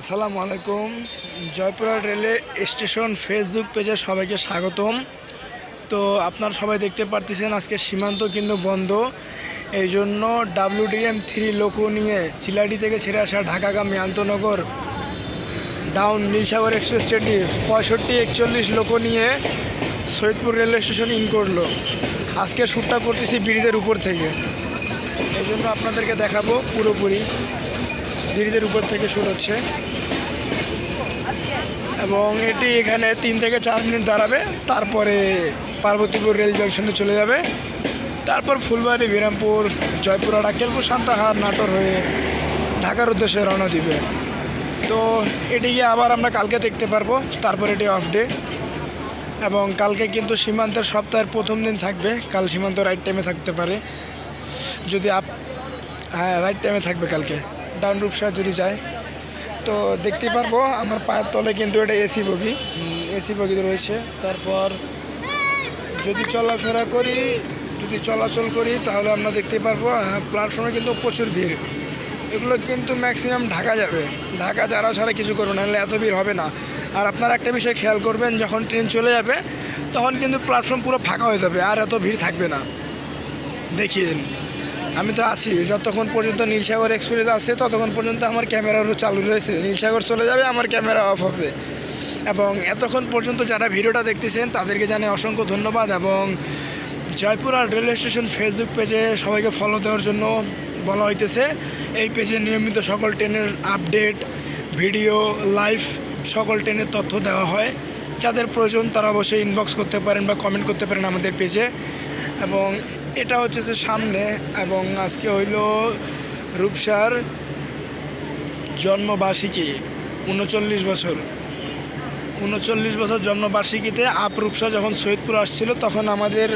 আসসালামু আলাইকুম। জয়পুরা রেলে স্টেশন ফেসবুক পেজে সবাইকে স্বাগতম। তো আপনারা সবাই দেখতে পারতেছেন আজকে সীমান্ত কিন্তু বন্ধ। এই জন্য ডাব্লিউডিএম থ্রি লোকো নিয়ে চিলাডি থেকে ছেড়ে আসা ঢাকাগামী আন্তনগর ডাউন নীলসাগর এক্সপ্রেস ট্রেনটি পঁয়ষট্টি একচল্লিশ লোকো নিয়ে সৈয়দপুর রেলওয়ে স্টেশন ইন করল। আজকে শ্যুটটা করতেছি ব্রিজের উপর থেকে। এই জন্য আপনাদেরকে দেখাবো পুরোপুরি। ব্রিজের উপর থেকে শুরু হচ্ছে। এবং এটি এখানে তিন থেকে চার মিনিট দাঁড়াবে। তারপরে পার্বতীপুর রেল জংশনে চলে যাবে। তারপর ফুলবাড়ি, বিরামপুর, জয়পুরা ডাকেলপুর সান্তাহার নাটোর হয়ে ঢাকার উদ্দেশ্যে রওনা দিবে। তো এটিকে আবার আমরা কালকে দেখতে পারব। তারপর এটি অফ ডে এবং কালকে কিন্তু সীমান্তের সপ্তাহের প্রথম দিন থাকবে। কাল সীমান্ত রাইট টাইমে থাকতে পারে। যদি আপ হ্যাঁ রাইট টাইমে থাকবে কালকে। ডাউন রূপসা যদি যায়, তো দেখতে পারব আমার পায়ের তলে কিন্তু এটা এসি বগি। এসি বগি রয়েছে। তারপর যদি চলাফেরা করি, যদি চলাচল করি, তাহলে আমরা দেখতে পারব প্ল্যাটফর্মে কিন্তু প্রচুর ভিড়। এগুলো কিন্তু ম্যাক্সিমাম ঢাকা যাবে। ঢাকা যারা ছাড়া কিছু করবে না এত ভিড় হবে না। আর আপনারা একটা বিষয় খেয়াল করবেন, যখন ট্রেন চলে যাবে, তখন কিন্তু প্ল্যাটফর্ম পুরো ফাঁকা হয়ে যাবে, আর এত ভিড় থাকবে না। দেখিয়ে আমি তো আছি। যতক্ষণ পর্যন্ত নীলসাগর এক্সপ্রেস আছে, ততক্ষণ পর্যন্ত আমার ক্যামেরারও চালু রয়েছে। নীলসাগর চলে যাবে, আমার ক্যামেরা অফ হবে। এবং এতক্ষণ পর্যন্ত যারা ভিডিওটা দেখতেছেন, তাদেরকে জানাই অসংখ্য ধন্যবাদ এবং জয়পুর আর রেলওয়ে স্টেশন ফেসবুক পেজে সবাইকে ফলো দেওয়ার জন্য বলা হইতেছে। এই পেজে নিয়মিত সকল ট্রেনের আপডেট ভিডিও লাইভ সকল ট্রেনের তথ্য দেওয়া হয়। যাদের প্রয়োজন তারা অবশ্যই ইনবক্স করতে পারেন বা কমেন্ট করতে পারেন আমাদের পেজে এবং এটা হচ্ছে যে সামনে এবং আজকে হইল রূপসার জন্মবার্ষিকী, উনচল্লিশ বছর। উনচল্লিশ বছর জন্মবার্ষিকীতে আপ রূপসা যখন সৈয়দপুর আসছিল, তখন আমাদের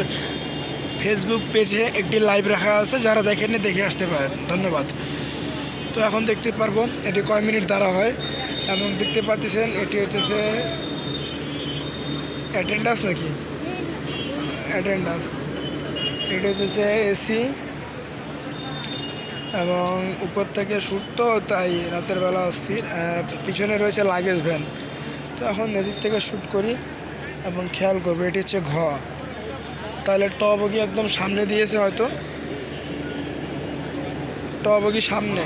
ফেসবুক পেজে একটি লাইভ রাখা আছে, যারা দেখেননি দেখে আসতে পারেন। ধন্যবাদ। তো এখন দেখতে পারব, এটি কয় মিনিট দ্বারা হয়, এবং দেখতে পাচ্ছেন এটি হচ্ছে অ্যাটেন্ডাস নাকি? অ্যাটেন্ডান্স এটা হচ্ছে এসি এবং উপর থেকে শ্যুট তো তাই রাতের বেলা অস্থির পিছনে রয়েছে লাগেজ ভ্যান তো এখন এদিক থেকে শ্যুট করি এবং খেয়াল করব, এটি হচ্ছে ঘ। তাহলে টবগি একদম সামনে দিয়েছে হয়তো। টবগি সামনে।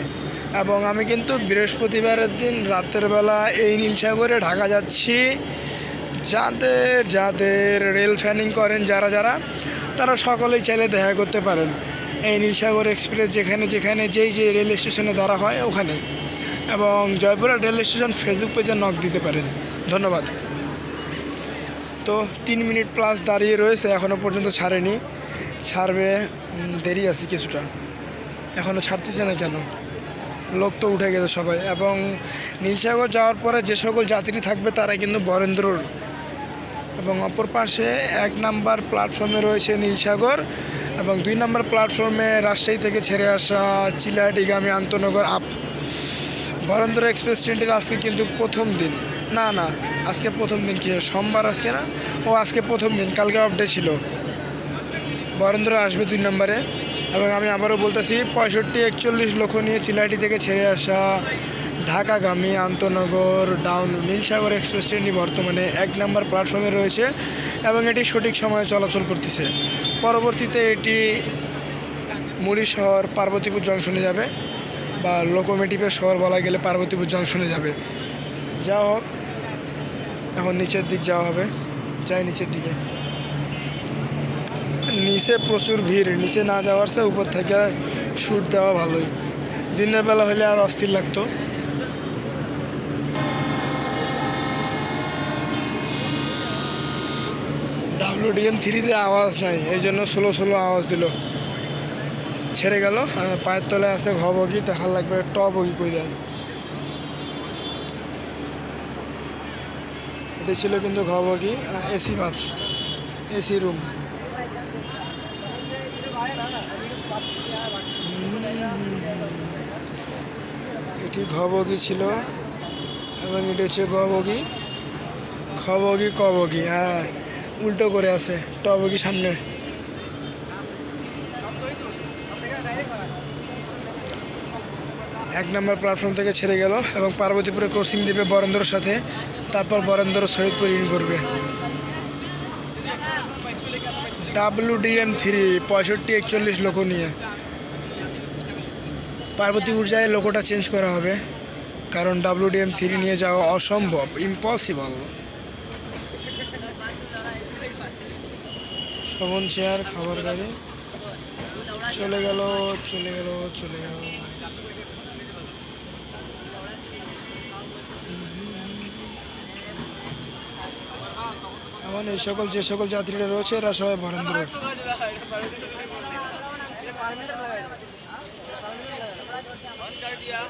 এবং আমি কিন্তু বৃহস্পতিবারের দিন রাতের বেলা এই নীলসাগরে ঢাকা যাচ্ছি। যাদের যাদের রেল ফ্যানিং করেন যারা যারা তারা সকলেই চাইলে দেখা করতে পারেন। এই নীলসাগর এক্সপ্রেস যেখানে যেখানে যেই যে রেল স্টেশনে দাঁড়া হয় ওখানে। এবং জয়পুরা রেল স্টেশন ফেসবুক পেজে নক দিতে পারেন। ধন্যবাদ। তো তিন মিনিট প্লাস দাঁড়িয়ে রয়েছে এখনও পর্যন্ত ছাড়েনি। ছাড়বে দেরি আছে কিছুটা। এখনও ছাড়তেছে না কেন? লোক তো উঠে গেছে সবাই। এবং নীলসাগর যাওয়ার পরে যে সকল যাত্রী থাকবে তারা কিন্তু বরেন্দ্রর এবং অপর পাশে এক নাম্বার প্ল্যাটফর্মে রয়েছে নীলসাগর এবং দুই নাম্বার প্ল্যাটফর্মে রাজশাহী থেকে ছেড়ে আসা চিলাহাটিগামী আন্তনগর আপ। বরেন্দ্র এক্সপ্রেস ট্রেনটির আজকে কিন্তু প্রথম দিন। না না, আজকে প্রথম দিন কি? সোমবার আজকে না? ও, আজকে প্রথম দিন, কালকে অফ ডে ছিল। বরেন্দ্র আসবে দুই নম্বরে এবং আমি আবারও বলতেছি, পঁয়ষট্টি একচল্লিশ লক্ষ নিয়ে চিলাহাটি থেকে ছেড়ে আসা ঢাকাগামী আন্তনগর ডাউন নীলসাগর এক্সপ্রেস ট্রেনটি বর্তমানে এক নম্বর প্ল্যাটফর্মে রয়েছে এবং এটি সঠিক সময়ে চলাচল করতেছে। পরবর্তীতে এটি মুড়ি শহর পার্বতীপুর জংশনে যাবে বা লোকোমেটিভের শহর বলা গেলে পার্বতীপুর জংশনে যাবে। যা হোক, এখন নিচের দিক যাওয়া হবে। যাই নিচের দিকে। নিচে প্রচুর ভিড়, নিচে না যাওয়ার চেয়ে উপর থেকে শ্যুট দেওয়া ভালোই। দিনের বেলা হলে আর অস্থির লাগতো। ডাব্লিউডিএম থ্রিতে আওয়াজ নাই, এই জন্য স্লো স্লো আওয়াজ দিল। ছেড়ে গেল পায়ের তলায় আছে ঘ বগি দেখার লাগবে ট বগি কই দেয় এটা ছিল কিন্তু ঘ বগি এসি বাথ, এসি রুম। এটি ঘ বগি ছিল, এবং এটি হচ্ছে গ বগি খ বগি ক বগি হ্যাঁ। উল্টো করে আছে ট বগি সামনে? এক নম্বর প্ল্যাটফর্ম থেকে ছেড়ে গেল এবং পার্বতীপুরে ক্রসিং দিবে বরেন্দ্রর সাথে, তারপর বরেন্দ্র শহীদপুর ইন করবে। ডাব্লিউ ডিএম থ্রি পঁয়ষট্টি, একচল্লিশ লোক নিয়ে। পার্বতীপুর যায় লোকোটা চেঞ্জ করা হবে, কারণ ডাব্লিউ ডিএম থ্রি নিয়ে যাওয়া অসম্ভব ইম্পসিবল শোভন চেয়ার, খাবার গাড়ি। চলে গেল চলে গেল চলে গেল। এমন এই সকল, যে সকল যাত্রীরা রয়েছে, এরা সবাই বরেন্দ্র দিয়া